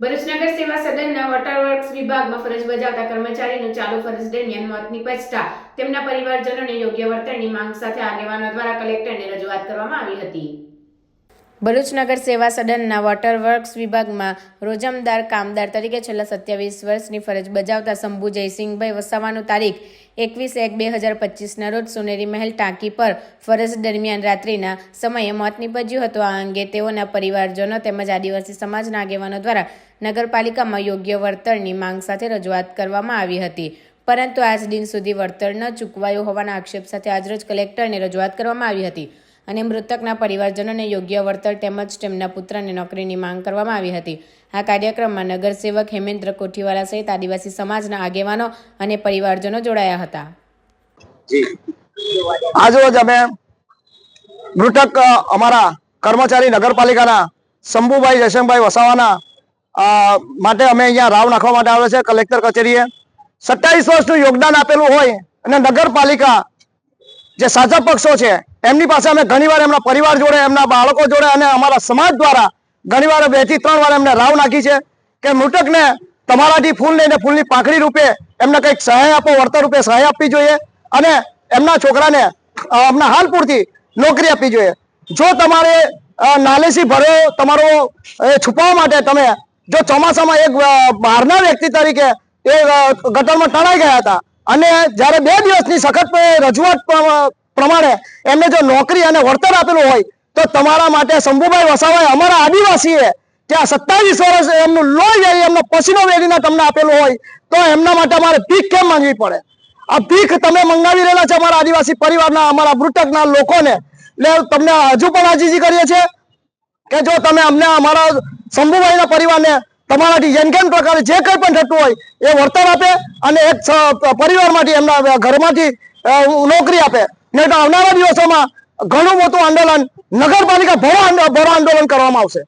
ભરૂચ નગર સેવા સદનના વોટરવર્ક્સ વિભાગમાં ફરજ બજાવતા કર્મચારીનું ચાલુ ફરજ દરમિયાન મોત નીપજતા તેમના પરિવારજનોને યોગ્ય વર્તનની માંગ સાથે આગેવાનો દ્વારા કલેક્ટરને રજૂઆત કરવામાં આવી હતી. ભરૂચ નગર સેવા સદનના વોટરવર્ક્સ વિભાગમાં રોજમદાર કામદાર તરીકે છેલ્લા સત્યાવીસ વર્ષની ફરજ બજાવતા શંભુ જયસિંહભાઈ વસાવાનું તારીખ એકવીસ એક બે હજાર પચીસના રોજ સોનેરી મહેલ ટાંકી પર ફરજ દરમિયાન રાત્રિના સમયે મોત નીપજ્યું હતું. આ અંગે તેઓના પરિવારજનો તેમજ આદિવાસી સમાજના આગેવાનો દ્વારા નગરપાલિકામાં યોગ્ય વળતરની માંગ સાથે રજૂઆત કરવામાં આવી હતી. પરંતુ આજ દિન સુધી વળતર ન ચૂકવાયું હોવાના આક્ષેપ સાથે આજરોજ કલેક્ટરને રજૂઆત કરવામાં આવી હતી. અને મૃતકના પરિવારજનોને યોગ્ય વળતર તેમજ તેમના પુત્રને નોકરીની માંગ કરવામાં આવી હતી. આ કાર્યક્રમમાં નગરસેવક હેમેન્દ્ર કોઠીવાલા સહિત આદિવાસી સમાજના આગેવાનો અને પરિવારજનો જોડાયા હતા. મૃતક અમારા કર્મચારી નગરપાલિકાના શંભુભાઈ જયશંકભાઈ વસાવાના માટે અમે અહીંયા રાવ નાખવા માટે આવે છે, કલેક્ટર કચેરીએ. સત્તાવીસ વર્ષનું યોગદાન આપેલું હોય અને નગરપાલિકા જે સાચા પક્ષો છે, એમની પાસે અમે ઘણીવાર એમના પરિવાર જોડે, એમના બાળકો જોડે અને અમારા સમાજ દ્વારા ઘણીવાર બેથી ત્રણ વાર એમને રાવ નાખી છે કે મૃતકને તમારાથી ફૂલ લઈને ફૂલની પાંખડી રૂપે એમને કંઈક સહાય આપો, વળતર રૂપે સહાય આપવી જોઈએ અને એમના છોકરાને એમના હાલ પૂરતી નોકરી આપવી જોઈએ. જો તમારે નાલેસી ભર્યો તમારો, એ, છુપાવવા માટે તમે જો ચોમાસામાં એક બહારના વ્યક્તિ તરીકે એ ગટરમાં તણાઈ ગયા હતા અને જ્યારે બે દિવસની સખત રજૂઆત પ્ર- પ્રમાણે એમને જો નોકરી અને વળતર આપેલું હોય, તો તમારા માટે શંભુભાઈ વસાવાએ અમારા આદિવાસીએ ત્યાં સત્તાવીસ વર્ષ એમનું લોહી જાય એમનો પસીનો વેરીને તમને આપેલું હોય, તો એમના માટે અમારે ભીખ કેમ માંગવી પડે? આ ભીખ તમે મંગાવી રહેલા છે અમારા આદિવાસી પરિવારના, અમારા મૃતકના લોકોને. એટલે તમને હજુ પણ આજીજી કરીએ છીએ કે જો તમે અમને અમારા શંભુભાઈના પરિવારને તમારાથી જેમ કેમ પ્રકારે જે કંઈ પણ થતું હોય એ વળતર આપે અને એક પરિવારમાંથી એમના ઘરમાંથી નોકરી આપે. નહીં તો આવનારા દિવસોમાં ઘણું મોટું આંદોલન નગરપાલિકા ભરો ભરો આંદોલન કરવામાં આવશે.